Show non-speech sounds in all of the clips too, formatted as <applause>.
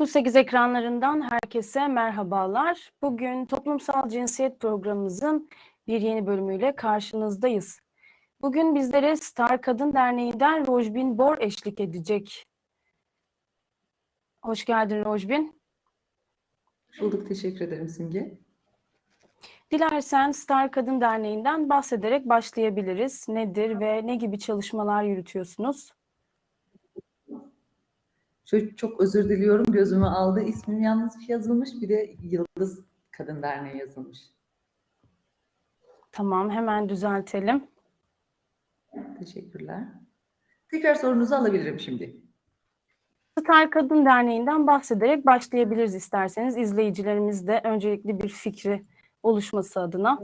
9-8 ekranlarından herkese merhabalar. Bugün toplumsal cinsiyet programımızın bir yeni bölümüyle karşınızdayız. Bugün bizlere Star Kadın Derneği'nden Rojbin Bor eşlik edecek. Hoş geldin Rojbin. Bulduk, teşekkür ederim Simge. Dilersen Star Kadın Derneği'nden bahsederek başlayabiliriz. Nedir ve ne gibi çalışmalar yürütüyorsunuz? Şöyle çok özür diliyorum, gözümü aldı. İsmim yanlış yazılmış, bir de Yıldız Kadın Derneği yazılmış. Tamam, hemen düzeltelim. Teşekkürler. Tekrar sorunuzu alabilirim şimdi. Star Kadın Derneği'nden bahsederek başlayabiliriz isterseniz. İzleyicilerimiz de öncelikli bir fikri oluşması adına.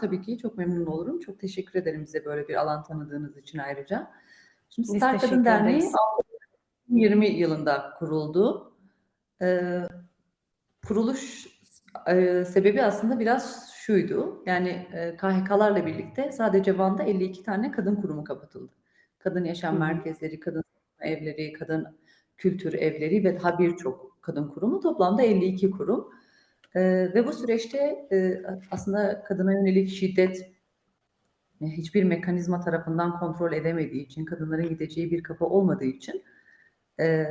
Tabii ki çok memnun olurum. Çok teşekkür ederim bize böyle bir alan tanıdığınız için ayrıca. Şimdi Star Kadın Derneği. 2020 yılında kuruldu. Ee, kuruluş e, sebebi aslında biraz şuydu. Yani e, KHK'larla birlikte sadece Van'da 52 tane kadın kurumu kapatıldı. Kadın yaşam Hı merkezleri, kadın evleri, kadın kültür evleri ve daha birçok kadın kurumu toplamda 52 kurum. Ee, ve bu süreçte e, aslında kadına yönelik şiddet e, hiçbir mekanizma tarafından kontrol edemediği için, kadınların gideceği bir kapı olmadığı için e,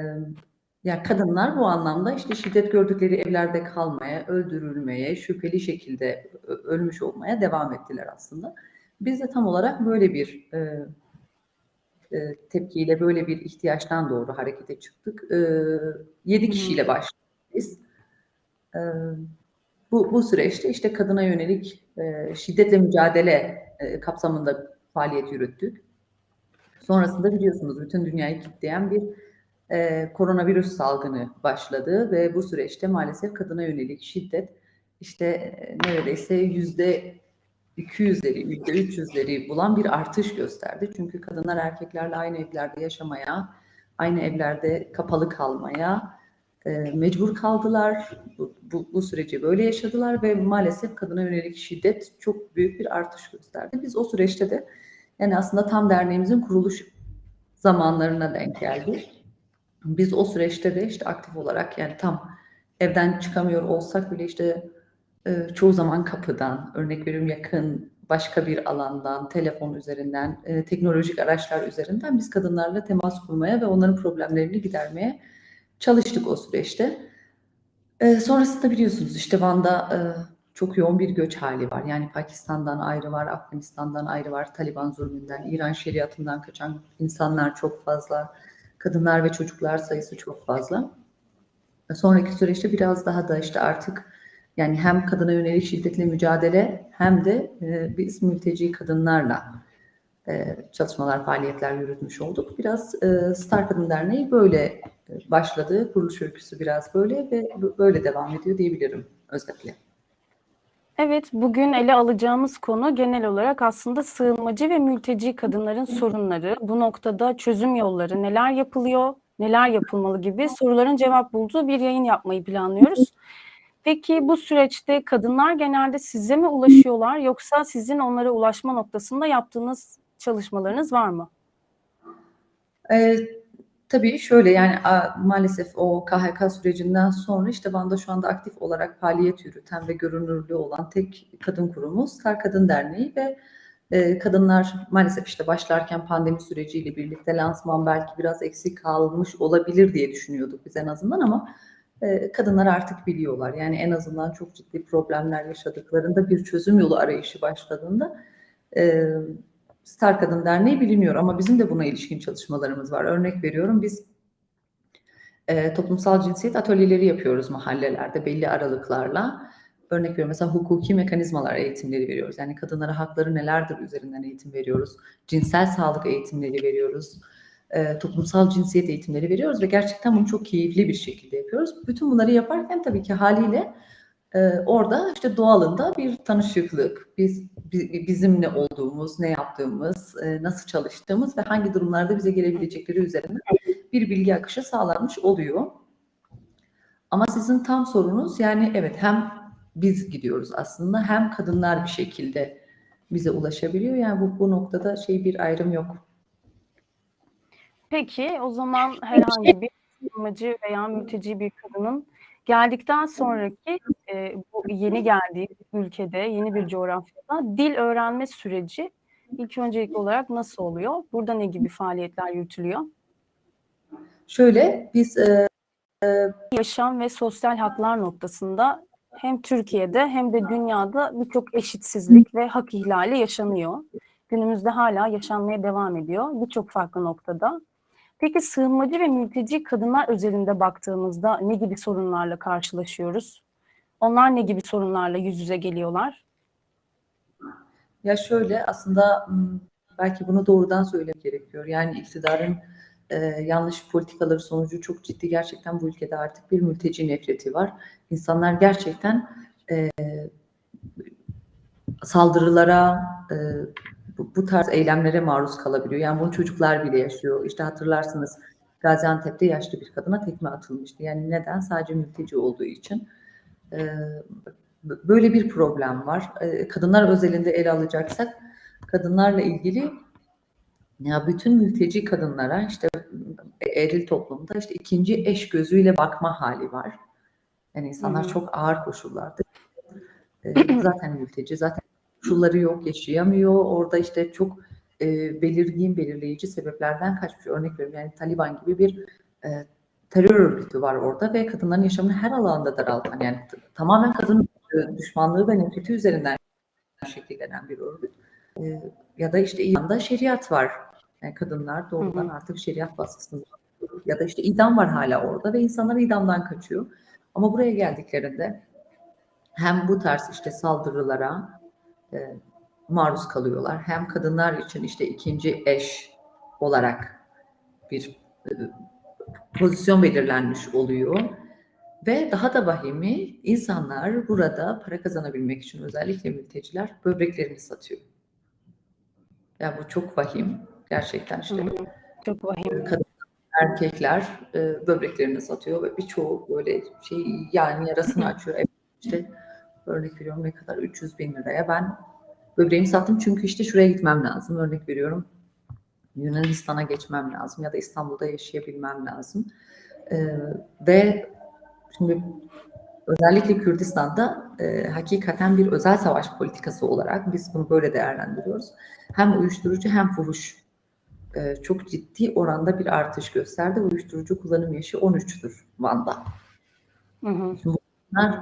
ya kadınlar bu anlamda işte şiddet gördükleri evlerde kalmaya, öldürülmeye, şüpheli şekilde ölmüş olmaya devam ettiler aslında. Biz de tam olarak böyle bir e, e, tepkiyle, böyle bir ihtiyaçtan doğru harekete çıktık. E, yedi Hı hı. kişiyle başladık biz. E, bu, bu süreçte işte kadına yönelik e, şiddetle mücadele e, kapsamında faaliyet yürüttük. Sonrasında biliyorsunuz bütün dünyayı kitleyen bir e, koronavirüs salgını başladı ve bu süreçte maalesef kadına yönelik şiddet işte e, neredeyse yüzde 200'leri, yüzde 300'leri bulan bir artış gösterdi. Çünkü kadınlar erkeklerle aynı evlerde yaşamaya, aynı evlerde kapalı kalmaya e, mecbur kaldılar. Bu, bu, bu süreci böyle yaşadılar ve maalesef kadına yönelik şiddet çok büyük bir artış gösterdi. Biz o süreçte de yani aslında tam derneğimizin kuruluş zamanlarına denk geldi. Biz o süreçte de işte aktif olarak yani tam evden çıkamıyor olsak bile işte e, çoğu zaman kapıdan, örnek veriyorum yakın başka bir alandan, telefon üzerinden, e, teknolojik araçlar üzerinden biz kadınlarla temas kurmaya ve onların problemlerini gidermeye çalıştık o süreçte. E, sonrasında biliyorsunuz işte Van'da e, çok yoğun bir göç hali var. Yani Pakistan'dan ayrı var, Afganistan'dan ayrı var, Taliban zulmünden, İran şeriatından kaçan insanlar çok fazla, kadınlar ve çocuklar sayısı çok fazla. Sonraki süreçte biraz daha da işte artık yani hem kadına yönelik şiddetle mücadele hem de e, biz mülteci kadınlarla e, çalışmalar, faaliyetler yürütmüş olduk. Biraz e, Star Kadın Derneği böyle e, başladı. Kuruluş öyküsü biraz böyle ve böyle devam ediyor diyebilirim özetle. Evet, bugün ele alacağımız konu genel olarak aslında sığınmacı ve mülteci kadınların sorunları. Bu noktada çözüm yolları neler yapılıyor, neler yapılmalı gibi soruların cevap bulduğu bir yayın yapmayı planlıyoruz. Peki bu süreçte kadınlar genelde size mi ulaşıyorlar yoksa sizin onlara ulaşma noktasında yaptığınız çalışmalarınız var mı? Ee, tabii şöyle yani maalesef o KHK sürecinden sonra işte Van'da şu anda aktif olarak faaliyet yürüten ve görünürlüğü olan tek kadın kurumu Star Kadın Derneği ve e, kadınlar maalesef işte başlarken pandemi süreciyle birlikte lansman belki biraz eksik kalmış olabilir diye düşünüyorduk biz en azından ama e, kadınlar artık biliyorlar. Yani en azından çok ciddi problemler yaşadıklarında bir çözüm yolu arayışı başladığında e, Star Kadın Derneği biliniyor ama bizim de buna ilişkin çalışmalarımız var. Örnek veriyorum biz e, toplumsal cinsiyet atölyeleri yapıyoruz mahallelerde belli aralıklarla. Örnek veriyorum mesela hukuki mekanizmalar eğitimleri veriyoruz. Yani kadınlara hakları nelerdir üzerinden eğitim veriyoruz. Cinsel sağlık eğitimleri veriyoruz. E, toplumsal cinsiyet eğitimleri veriyoruz ve gerçekten bunu çok keyifli bir şekilde yapıyoruz. Bütün bunları yaparken tabii ki haliyle orada işte doğalında bir tanışıklık, biz bi- bizim ne olduğumuz, ne yaptığımız, e, nasıl çalıştığımız ve hangi durumlarda bize gelebilecekleri üzerine bir bilgi akışı sağlanmış oluyor. Ama sizin tam sorunuz yani evet hem biz gidiyoruz aslında hem kadınlar bir şekilde bize ulaşabiliyor. Yani bu, bu noktada şey bir ayrım yok. Peki o zaman herhangi bir sığınmacı veya mülteci bir kadının geldikten sonraki e, bu yeni geldiği ülkede, yeni bir coğrafyada dil öğrenme süreci ilk öncelikli olarak nasıl oluyor? Burada ne gibi faaliyetler yürütülüyor? Şöyle biz e, Yaşam ve sosyal haklar noktasında hem Türkiye'de hem de dünyada birçok eşitsizlik ve hak ihlali yaşanıyor. Günümüzde hala yaşanmaya devam ediyor birçok farklı noktada. Peki sığınmacı ve mülteci kadınlar özelinde baktığımızda ne gibi sorunlarla karşılaşıyoruz? Onlar ne gibi sorunlarla yüz yüze geliyorlar? Ya şöyle aslında belki bunu doğrudan söylemek gerekiyor. Yani iktidarın e, yanlış politikaları sonucu çok ciddi gerçekten bu ülkede artık bir mülteci nefreti var. İnsanlar gerçekten e, saldırılara, e, bu, bu tarz eylemlere maruz kalabiliyor. Yani bunu çocuklar bile yaşıyor. İşte hatırlarsınız Gaziantep'te yaşlı bir kadına tekme atılmıştı. Yani neden? Sadece mülteci olduğu için. E, böyle bir problem var. E, kadınlar özelinde ele alacaksak kadınlarla ilgili ya bütün mülteci kadınlara işte eril toplumda işte ikinci eş gözüyle bakma hali var. Yani insanlar hı. çok ağır koşullarda. E, zaten mülteci, zaten koşulları yok, yaşayamıyor. Orada işte çok e, belirgin, belirleyici sebeplerden kaçmış. Örnek veriyorum yani Taliban gibi bir e, terör örgütü var orada ve kadınların yaşamını her alanda daraltan yani tamamen kadın e, düşmanlığı ve nefreti üzerinden şekillenen bir örgüt. E, ya da işte İran'da şeriat var. Yani kadınlar doğrudan artık şeriat baskısında ya da işte idam var hala orada ve insanlar idamdan kaçıyor. Ama buraya geldiklerinde hem bu tarz işte saldırılara e, maruz kalıyorlar. Hem kadınlar için işte ikinci eş olarak bir e, pozisyon belirlenmiş oluyor. Ve daha da vahimi insanlar burada para kazanabilmek için özellikle mülteciler böbreklerini satıyor. Ya bu çok vahim. Gerçekten işte Hı. Çok vahim. kadın erkekler e, böbreklerini satıyor ve birçoğu böyle şey yani yarasını <laughs> açıyor. İşte örnek veriyorum ne kadar 300 bin liraya ben böbreğimi sattım çünkü işte şuraya gitmem lazım. Örnek veriyorum Yunanistan'a geçmem lazım ya da İstanbul'da yaşayabilmem lazım. E, ve şimdi özellikle Kürdistan'da e, hakikaten bir özel savaş politikası olarak biz bunu böyle değerlendiriyoruz. Hem uyuşturucu hem fuhuş e, çok ciddi oranda bir artış gösterdi. Uyuşturucu kullanım yaşı 13'tür Van'da. Hı hı. Bunlar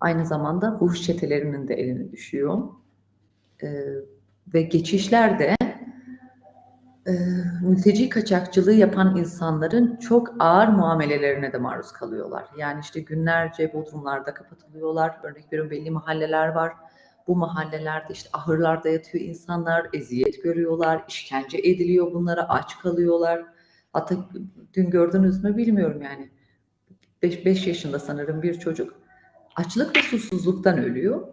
aynı zamanda fuhuş çetelerinin de eline düşüyor. E, ve geçişlerde e, mülteci kaçakçılığı yapan insanların çok ağır muamelelerine de maruz kalıyorlar. Yani işte günlerce bodrumlarda kapatılıyorlar. Örnek veriyorum belli mahalleler var. Bu mahallelerde işte ahırlarda yatıyor insanlar, eziyet görüyorlar, işkence ediliyor bunlara, aç kalıyorlar. Hatta dün gördünüz mü bilmiyorum yani. 5 yaşında sanırım bir çocuk açlık ve susuzluktan ölüyor.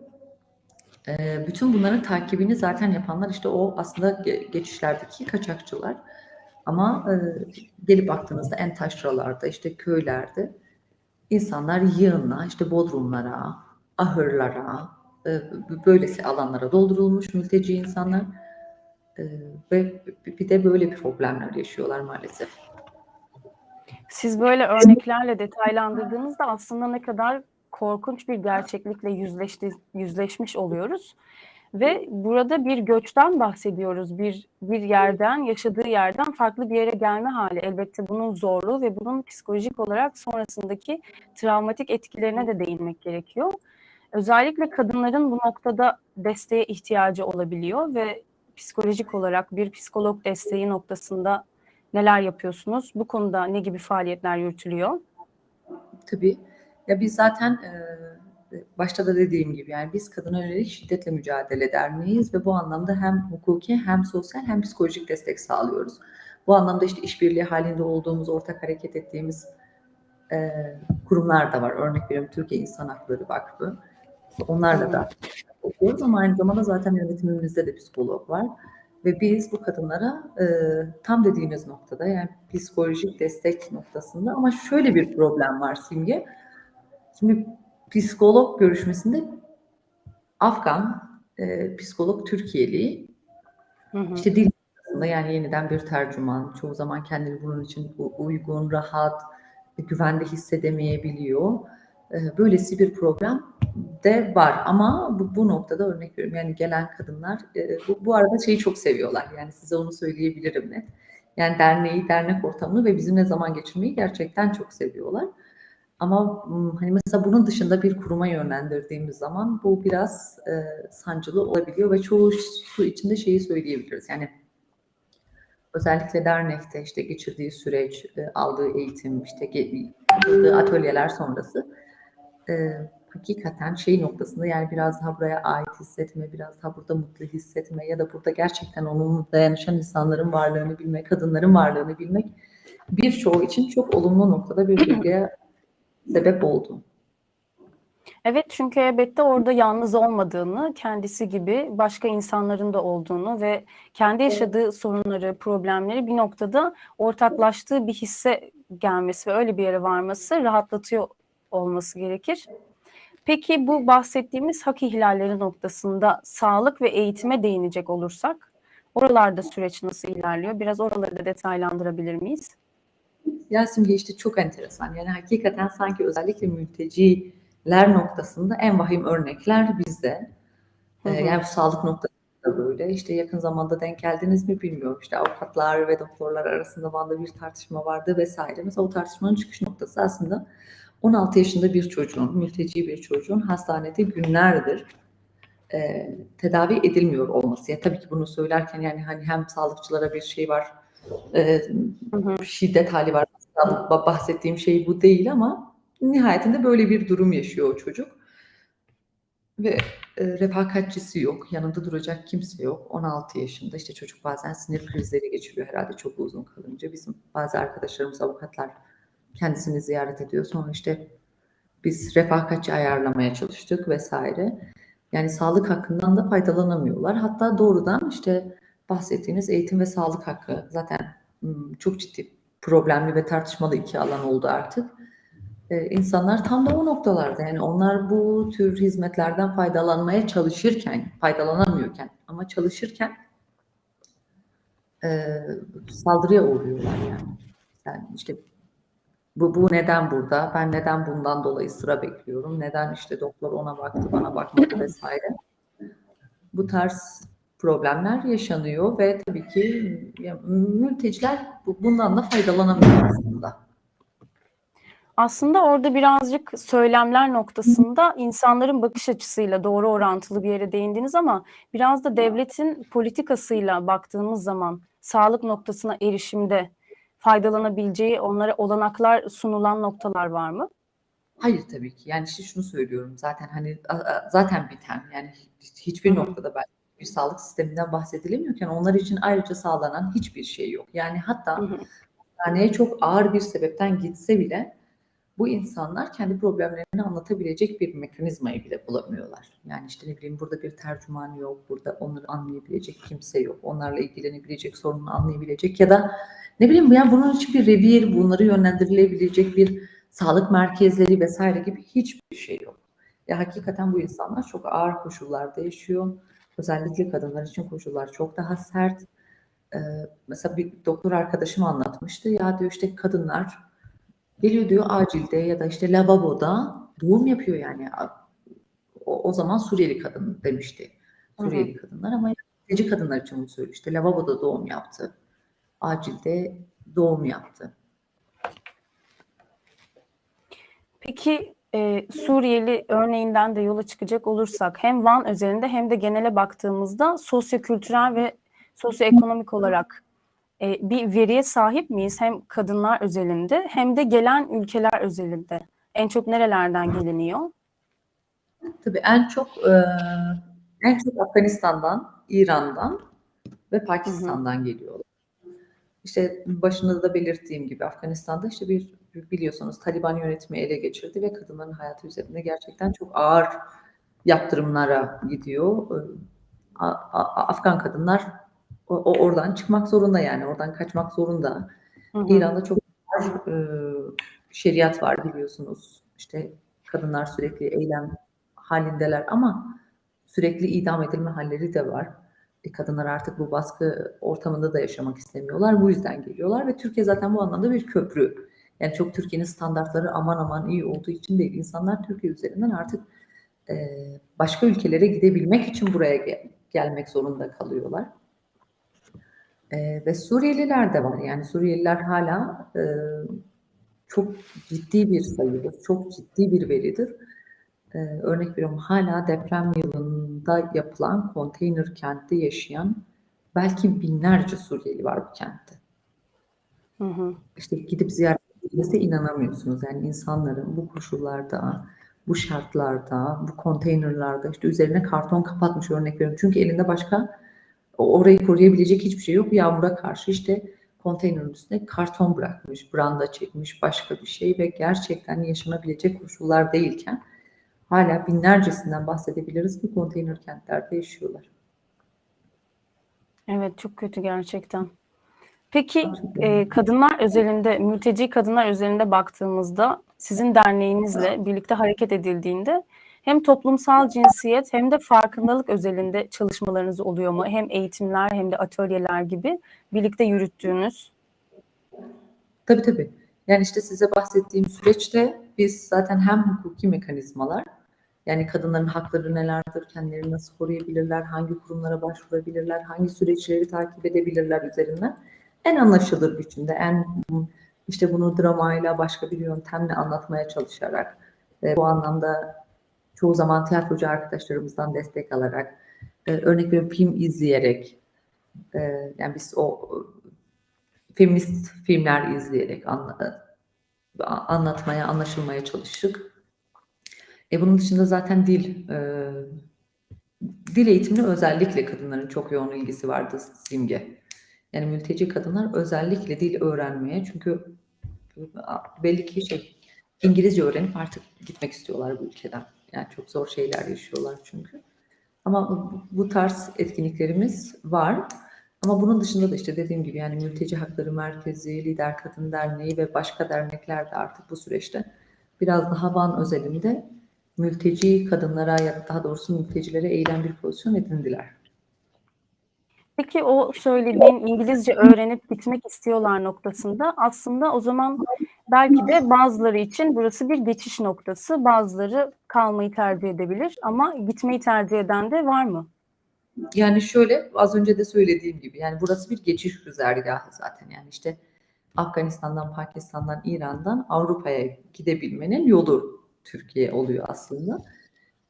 Ee, bütün bunların takibini zaten yapanlar işte o aslında ge- geçişlerdeki kaçakçılar. Ama e, gelip baktığınızda en taşralarda işte köylerde insanlar yığınla işte bodrumlara, ahırlara, e, böylesi alanlara doldurulmuş mülteci insanlar E, ve bir de böyle problemler yaşıyorlar maalesef. Siz böyle örneklerle detaylandırdığınızda aslında ne kadar korkunç bir gerçeklikle yüzleşti, yüzleşmiş oluyoruz. Ve burada bir göçten bahsediyoruz. Bir bir yerden, yaşadığı yerden farklı bir yere gelme hali. Elbette bunun zorluğu ve bunun psikolojik olarak sonrasındaki travmatik etkilerine de değinmek gerekiyor. Özellikle kadınların bu noktada desteğe ihtiyacı olabiliyor ve psikolojik olarak bir psikolog desteği noktasında neler yapıyorsunuz? Bu konuda ne gibi faaliyetler yürütülüyor? Tabii. Ya biz zaten e, başta da dediğim gibi yani biz kadına yönelik şiddetle mücadele derneğiyiz ve bu anlamda hem hukuki hem sosyal hem psikolojik destek sağlıyoruz. Bu anlamda işte işbirliği halinde olduğumuz, ortak hareket ettiğimiz e, kurumlar da var. Örnek veriyorum Türkiye İnsan Hakları Vakfı. Onlarla da okuyoruz ama aynı zamanda zaten yönetimimizde de psikolog var. Ve biz bu kadınlara e, tam dediğiniz noktada yani psikolojik destek noktasında ama şöyle bir problem var Simge. Şimdi psikolog görüşmesinde Afgan e, psikolog Türkiye'li Hı hı. işte dil yani yeniden bir tercüman çoğu zaman kendini bunun için uygun, rahat güvende hissedemeyebiliyor. E, böylesi bir problem de var ama bu, bu noktada örnek veriyorum yani gelen kadınlar e, bu, bu arada şeyi çok seviyorlar yani size onu söyleyebilirim net. Yani derneği, dernek ortamını ve bizimle zaman geçirmeyi gerçekten çok seviyorlar. Ama hani mesela bunun dışında bir kuruma yönlendirdiğimiz zaman bu biraz e, sancılı olabiliyor ve çoğu su içinde şeyi söyleyebiliriz. Yani özellikle dernekte işte geçirdiği süreç, e, aldığı eğitim, işte yapıldığı atölyeler sonrası e, hakikaten şey noktasında yani biraz daha buraya ait hissetme, biraz daha burada mutlu hissetme ya da burada gerçekten onun dayanışan insanların varlığını bilmek, kadınların varlığını bilmek birçoğu için çok olumlu noktada bir bilgiye sebep oldu. Evet çünkü elbette orada yalnız olmadığını, kendisi gibi başka insanların da olduğunu ve kendi yaşadığı sorunları, problemleri bir noktada ortaklaştığı bir hisse gelmesi ve öyle bir yere varması rahatlatıyor olması gerekir. Peki bu bahsettiğimiz hak ihlalleri noktasında sağlık ve eğitime değinecek olursak oralarda süreç nasıl ilerliyor? Biraz oraları da detaylandırabilir miyiz? Ya Simge işte çok enteresan. Yani hakikaten sanki özellikle mülteciler noktasında en vahim örnekler bizde. Hı hı. Ee, yani bu sağlık noktasında böyle. İşte yakın zamanda denk geldiniz mi bilmiyorum. İşte avukatlar ve doktorlar arasında bana bir tartışma vardı vesaire. Mesela o tartışmanın çıkış noktası aslında 16 yaşında bir çocuğun, mülteci bir çocuğun hastanede günlerdir e, tedavi edilmiyor olması. Yani tabii ki bunu söylerken yani hani hem sağlıkçılara bir şey var, e, Hı hı. şiddet hali var. Bahsettiğim şey bu değil ama nihayetinde böyle bir durum yaşıyor o çocuk. Ve e, refakatçisi yok, yanında duracak kimse yok. 16 yaşında işte çocuk bazen sinir krizleri geçiriyor herhalde çok uzun kalınca. Bizim bazı arkadaşlarımız avukatlar kendisini ziyaret ediyor. Sonra işte biz refakatçi ayarlamaya çalıştık vesaire. Yani sağlık hakkından da faydalanamıyorlar. Hatta doğrudan işte bahsettiğiniz eğitim ve sağlık hakkı zaten çok ciddi problemli ve tartışmalı iki alan oldu artık. Ee, insanlar tam da o noktalarda yani onlar bu tür hizmetlerden faydalanmaya çalışırken, faydalanamıyorken ama çalışırken e, saldırıya uğruyorlar yani. Yani işte bu, bu neden burada? Ben neden bundan dolayı sıra bekliyorum? Neden işte doktor ona baktı, bana bakmadı vesaire. Bu tarz problemler yaşanıyor ve tabii ki mülteciler bu- bundan da faydalanamıyor aslında. Aslında orada birazcık söylemler noktasında insanların bakış açısıyla doğru orantılı bir yere değindiniz ama biraz da devletin politikasıyla baktığımız zaman sağlık noktasına erişimde faydalanabileceği onlara olanaklar sunulan noktalar var mı? Hayır tabii ki. Yani işte şunu söylüyorum zaten hani zaten biten yani hiç- hiçbir noktada ben bir sağlık sisteminden bahsedilemiyorken onlar için ayrıca sağlanan hiçbir şey yok. Yani hatta hastaneye çok ağır bir sebepten gitse bile bu insanlar kendi problemlerini anlatabilecek bir mekanizmayı bile bulamıyorlar. Yani işte ne bileyim burada bir tercüman yok, burada onları anlayabilecek kimse yok, onlarla ilgilenebilecek, sorununu anlayabilecek ya da ne bileyim yani bunun için bir revir, bunları yönlendirilebilecek bir sağlık merkezleri vesaire gibi hiçbir şey yok. Ya hakikaten bu insanlar çok ağır koşullarda yaşıyor. Özellikle kadınlar için koşullar çok daha sert. Ee, mesela bir doktor arkadaşım anlatmıştı. Ya diyor işte kadınlar geliyor diyor acilde ya da işte lavaboda doğum yapıyor yani. O, o zaman Suriyeli kadın demişti. Suriyeli kadınlar ama mülteci kadınlar için bunu söylüyor. İşte lavaboda doğum yaptı. Acilde doğum yaptı. Peki e, Suriyeli örneğinden de yola çıkacak olursak hem Van özelinde hem de genele baktığımızda sosyokültürel ve sosyoekonomik olarak e, bir veriye sahip miyiz? Hem kadınlar özelinde hem de gelen ülkeler özelinde. En çok nerelerden geliniyor? Tabii en çok e, en çok Afganistan'dan, İran'dan ve Pakistan'dan geliyorlar. İşte başında da belirttiğim gibi Afganistan'da işte bir biliyorsunuz Taliban yönetimi ele geçirdi ve kadınların hayatı üzerinde gerçekten çok ağır yaptırımlara gidiyor. E, A- Afgan kadınlar o, o- oradan çıkmak zorunda yani oradan kaçmak zorunda. Hı hı. İran'da çok ağır e, şeriat var biliyorsunuz. İşte kadınlar sürekli eylem halindeler ama sürekli idam edilme halleri de var. E, kadınlar artık bu baskı ortamında da yaşamak istemiyorlar. Bu yüzden geliyorlar ve Türkiye zaten bu anlamda bir köprü. Yani çok Türkiye'nin standartları aman aman iyi olduğu için değil. İnsanlar Türkiye üzerinden artık e, başka ülkelere gidebilmek için buraya gel- gelmek zorunda kalıyorlar. E, ve Suriyeliler de var. Yani Suriyeliler hala e, çok ciddi bir sayıdır, çok ciddi bir veridir. Ee, örnek veriyorum hala deprem yılında yapılan konteyner kentte yaşayan belki binlerce Suriyeli var bu kentte. Hı hı. İşte gidip ziyaret ettiğinizde inanamıyorsunuz. Yani insanların bu koşullarda, bu şartlarda, bu konteynerlarda işte üzerine karton kapatmış örnek veriyorum. Çünkü elinde başka orayı koruyabilecek hiçbir şey yok. Yağmura karşı işte konteynerin üstüne karton bırakmış, branda çekmiş, başka bir şey ve gerçekten yaşanabilecek koşullar değilken hala binlercesinden bahsedebiliriz ki konteyner kentlerde yaşıyorlar. Evet çok kötü gerçekten. Peki e, kadınlar özelinde, mülteci kadınlar özelinde baktığımızda sizin derneğinizle birlikte hareket edildiğinde hem toplumsal cinsiyet hem de farkındalık özelinde çalışmalarınız oluyor mu? Hem eğitimler hem de atölyeler gibi birlikte yürüttüğünüz. Tabii tabii. Yani işte size bahsettiğim süreçte biz zaten hem hukuki mekanizmalar yani kadınların hakları nelerdir, kendilerini nasıl koruyabilirler, hangi kurumlara başvurabilirler, hangi süreçleri takip edebilirler üzerinden en anlaşılır biçimde, en işte bunu dramayla başka bir yöntemle anlatmaya çalışarak e, bu anlamda çoğu zaman tiyatrocu arkadaşlarımızdan destek alarak, e, örnek veriyorum film izleyerek, e, yani biz o feminist filmler izleyerek anla- anlatmaya, anlaşılmaya çalıştık. E bunun dışında zaten dil, e, dil eğitimine özellikle kadınların çok yoğun ilgisi vardı Simge. Yani mülteci kadınlar özellikle dil öğrenmeye çünkü belli ki şey İngilizce öğrenip artık gitmek istiyorlar bu ülkeden. Yani çok zor şeyler yaşıyorlar çünkü. Ama bu, tarz etkinliklerimiz var. Ama bunun dışında da işte dediğim gibi yani Mülteci Hakları Merkezi, Lider Kadın Derneği ve başka dernekler de artık bu süreçte biraz daha Van özelinde mülteci kadınlara ya da daha doğrusu mültecilere eğilen bir pozisyon edindiler. Peki o söylediğin İngilizce öğrenip gitmek istiyorlar noktasında aslında o zaman belki de bazıları için burası bir geçiş noktası. Bazıları kalmayı tercih edebilir ama gitmeyi tercih eden de var mı? Yani şöyle az önce de söylediğim gibi yani burası bir geçiş güzergahı zaten yani işte Afganistan'dan, Pakistan'dan, İran'dan Avrupa'ya gidebilmenin yolu Türkiye oluyor aslında.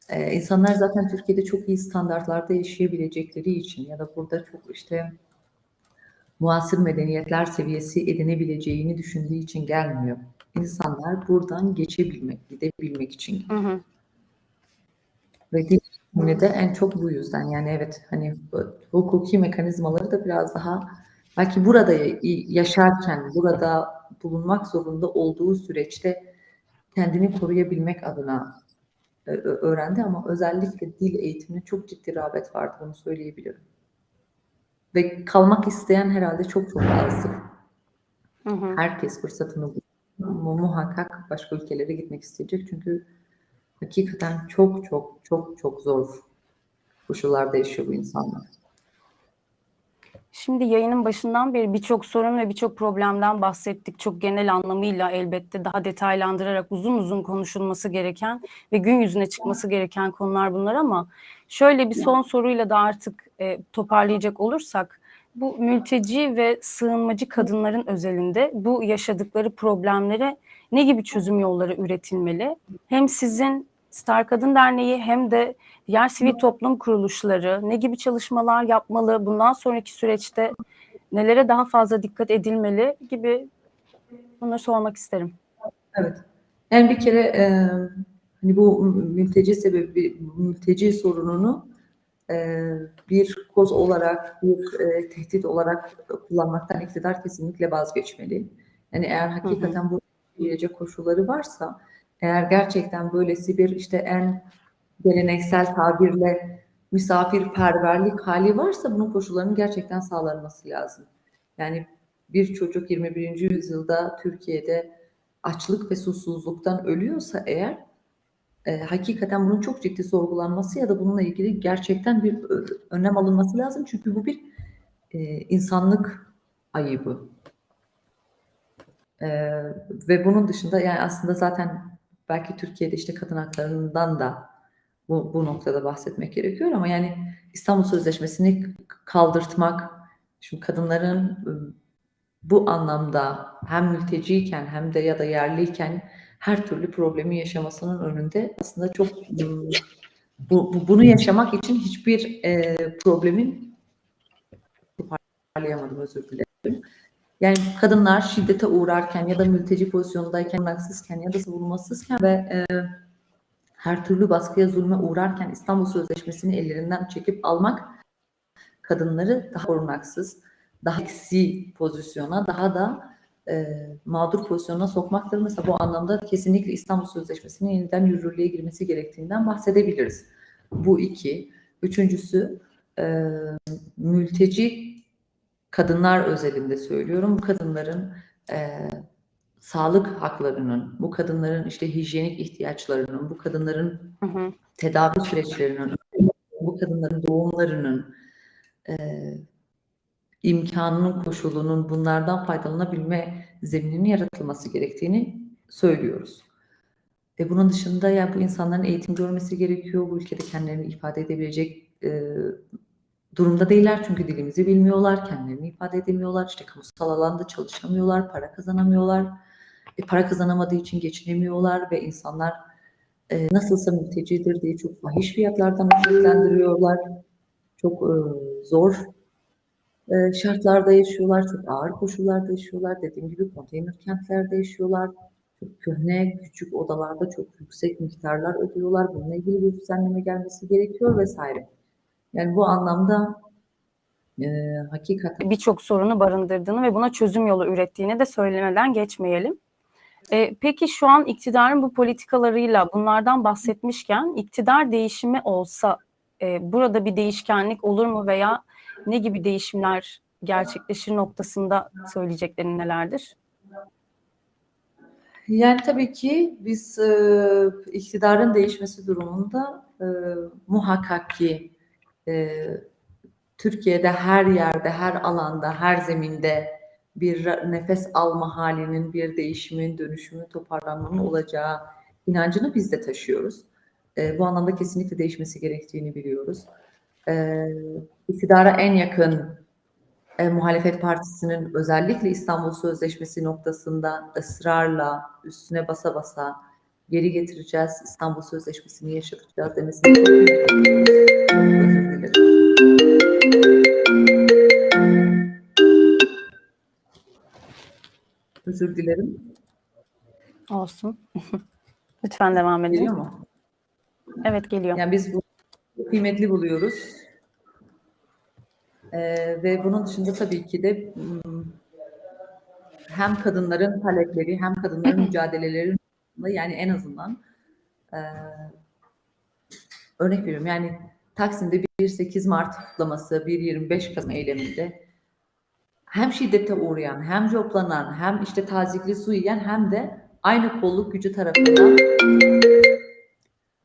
Ee, insanlar zaten Türkiye'de çok iyi standartlarda yaşayabilecekleri için ya da burada çok işte muasır medeniyetler seviyesi edinebileceğini düşündüğü için gelmiyor. İnsanlar buradan geçebilmek, gidebilmek için Hı hı. Ve eğitimi de en çok bu yüzden yani evet hani hukuki mekanizmaları da biraz daha belki burada ya- yaşarken burada bulunmak zorunda olduğu süreçte kendini koruyabilmek adına öğrendi ama özellikle dil eğitimine çok ciddi rağbet vardı bunu söyleyebilirim. Ve kalmak isteyen herhalde çok çok. Hı hı. Herkes fırsatını. Mu- muhakkak başka ülkelere gitmek isteyecek çünkü hakikaten çok çok çok çok zor koşullarda yaşıyor bu insanlar. Şimdi yayının başından beri birçok sorun ve birçok problemden bahsettik. Çok genel anlamıyla elbette daha detaylandırarak uzun uzun konuşulması gereken ve gün yüzüne çıkması gereken konular bunlar ama şöyle bir son soruyla da artık e, toparlayacak olursak bu mülteci ve sığınmacı kadınların özelinde bu yaşadıkları problemlere ne gibi çözüm yolları üretilmeli? Hem sizin Star Kadın Derneği hem de diğer sivil toplum kuruluşları ne gibi çalışmalar yapmalı? Bundan sonraki süreçte nelere daha fazla dikkat edilmeli gibi bunları sormak isterim. Evet. Yani bir kere e, hani bu mülteci sebebi, mülteci sorununu e, bir koz olarak, bir e, tehdit olarak kullanmaktan iktidar kesinlikle vazgeçmeli. Yani eğer hakikaten bu gelecek koşulları varsa, eğer gerçekten böylesi bir işte en geleneksel tabirle misafirperverlik hali varsa bunun koşullarının gerçekten sağlanması lazım. Yani bir çocuk 21. yüzyılda Türkiye'de açlık ve susuzluktan ölüyorsa eğer e, hakikaten bunun çok ciddi sorgulanması ya da bununla ilgili gerçekten bir önlem alınması lazım. Çünkü bu bir e, insanlık ayıbı. Ee, ve bunun dışında yani aslında zaten belki Türkiye'de işte kadın haklarından da bu, bu noktada bahsetmek gerekiyor ama yani İstanbul Sözleşmesi'ni kaldırtmak, şimdi kadınların ıı, bu anlamda hem mülteciyken hem de ya da yerliyken her türlü problemi yaşamasının önünde aslında çok ıı, bu, bu- bunu yaşamak için hiçbir e, problemin toparlayamadım özür dilerim. Yani kadınlar şiddete uğrarken ya da mülteci pozisyondayken, barınaksızken ya da savunmasızken ve e, her türlü baskıya zulme uğrarken İstanbul Sözleşmesi'ni ellerinden çekip almak kadınları daha korunaksız, daha eksi pozisyona, daha da e, mağdur pozisyona sokmaktır. Mesela bu anlamda kesinlikle İstanbul Sözleşmesi'nin yeniden yürürlüğe girmesi gerektiğinden bahsedebiliriz. Bu iki. Üçüncüsü e, mülteci kadınlar özelinde söylüyorum. Bu kadınların e, sağlık haklarının, bu kadınların işte hijyenik ihtiyaçlarının, bu kadınların Hı hı. tedavi süreçlerinin, bu kadınların doğumlarının e, imkanının, koşulunun bunlardan faydalanabilme zemininin yaratılması gerektiğini söylüyoruz. E bunun dışında ya bu insanların eğitim görmesi gerekiyor. Bu ülkede kendilerini ifade edebilecek e, durumda değiller çünkü dilimizi bilmiyorlar, kendilerini ifade edemiyorlar, işte kamusal alanda çalışamıyorlar, para kazanamıyorlar. E, para kazanamadığı için geçinemiyorlar ve insanlar e, nasılsa mültecidir diye çok fahiş fiyatlardan ücretlendiriyorlar. Çok e, zor e, şartlarda yaşıyorlar, çok ağır koşullarda yaşıyorlar. Dediğim gibi konteyner kentlerde yaşıyorlar. Çok köhne, küçük odalarda çok yüksek miktarlar ödüyorlar. Bununla ilgili bir düzenleme gelmesi gerekiyor vesaire. Yani bu anlamda e, hakikaten birçok sorunu barındırdığını ve buna çözüm yolu ürettiğini de söylemeden geçmeyelim. E, peki şu an iktidarın bu politikalarıyla bunlardan bahsetmişken iktidar değişimi olsa e, burada bir değişkenlik olur mu veya ne gibi değişimler gerçekleşir noktasında söyleyeceklerin nelerdir? Yani tabii ki biz e, iktidarın değişmesi durumunda e, muhakkak ki e, Türkiye'de her yerde, her alanda, her zeminde bir nefes alma halinin, bir değişimin, dönüşümün, toparlanmanın olacağı inancını biz de taşıyoruz. E, bu anlamda kesinlikle değişmesi gerektiğini biliyoruz. E, iktidara en yakın e, muhalefet partisinin özellikle İstanbul Sözleşmesi noktasında ısrarla üstüne basa basa geri getireceğiz, İstanbul Sözleşmesi'ni yaşatacağız demesini dilerim. Özür dilerim. Olsun. <laughs> Lütfen devam edin. Geliyor mu? Evet geliyor. Yani biz bu kıymetli buluyoruz. Ee, ve bunun dışında tabii ki de hmm, hem kadınların talepleri hem kadınların <clears throat> mücadeleleri yani en azından e, örnek veriyorum yani Taksim'de bir 8 Mart kutlaması, bir 25 Kasım eyleminde hem şiddete uğrayan, hem joplanan, hem işte tazikli su yiyen hem de aynı kolluk gücü tarafından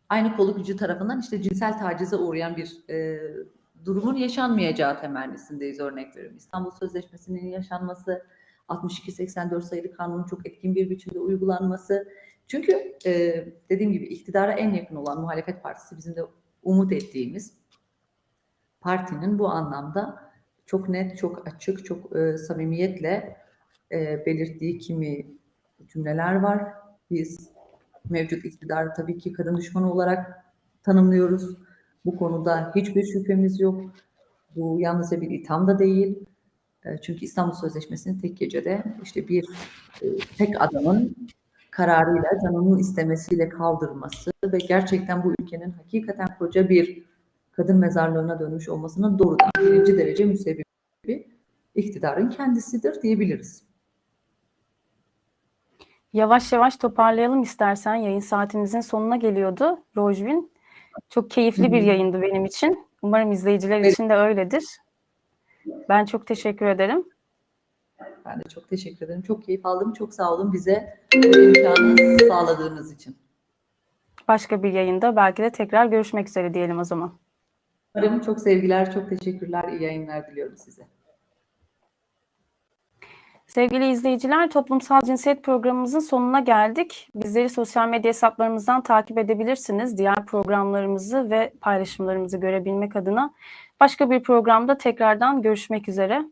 aynı kolluk gücü tarafından işte cinsel tacize uğrayan bir e, durumun yaşanmayacağı temennisindeyiz örnek veriyorum. İstanbul Sözleşmesi'nin yaşanması, 62-84 sayılı kanunun çok etkin bir biçimde uygulanması. Çünkü e, dediğim gibi iktidara en yakın olan muhalefet partisi bizim de umut ettiğimiz partinin bu anlamda çok net, çok açık, çok e, samimiyetle e, belirttiği kimi cümleler var. Biz mevcut iktidarı tabii ki kadın düşmanı olarak tanımlıyoruz. Bu konuda hiçbir şüphemiz yok. Bu yalnızca bir itham da değil. E, Çünkü İstanbul Sözleşmesi'nin tek gecede işte bir e, tek adamın kararıyla canının istemesiyle kaldırması ve gerçekten bu ülkenin hakikaten koca bir kadın mezarlığına dönmüş olmasının doğrudan birinci derece müsebbibi iktidarın kendisidir diyebiliriz. Yavaş yavaş toparlayalım istersen. Yayın saatimizin sonuna geliyordu. Rojvin. Çok keyifli bir yayındı benim için. Umarım izleyiciler için de öyledir. Ben çok teşekkür ederim. Ben de çok teşekkür ederim. Çok keyif aldım. Çok sağ olun bize bu imkanı sağladığınız için. Başka bir yayında belki de tekrar görüşmek üzere diyelim o zaman. Umarım çok sevgiler, çok teşekkürler, iyi yayınlar diliyorum size. Sevgili izleyiciler, toplumsal cinsiyet programımızın sonuna geldik. Bizleri sosyal medya hesaplarımızdan takip edebilirsiniz. Diğer programlarımızı ve paylaşımlarımızı görebilmek adına başka bir programda tekrardan görüşmek üzere.